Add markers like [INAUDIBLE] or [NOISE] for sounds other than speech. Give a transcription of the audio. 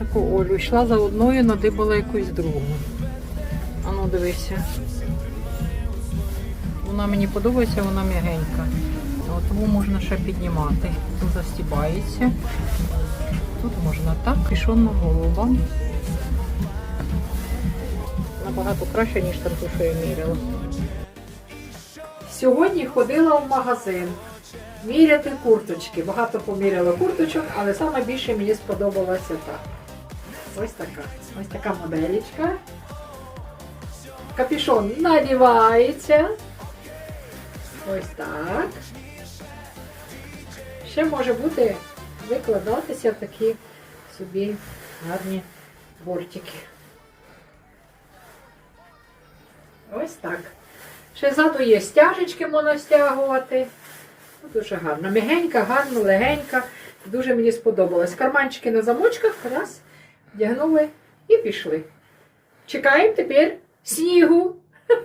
тільки Олю. Йшла за одною, надибала якусь другу. А ну дивися. Вона мені подобається, вона м'ягенька. Тому можна ще піднімати. Тут застібається. Тут можна так, пішонна голуба. Набагато краще, ніж там що я міряла. Сьогодні ходила в магазин міряти курточки. Багато поміряла курточок, але саме більше мені сподобалася та. Ось така. Ось така моделічка. Капюшон надівається. Ось так. Ще може бути викладатися такі собі гарні бортики. Ось так. Ще ззаду є стяжечки можна стягувати. Ну, Дуже гарно. Мягенька, гарно, легенька. Дуже мені сподобалось. Карманчики на замочках раз, вдягнули і пішли. Чекаємо тепер снігу. [LAUGHS]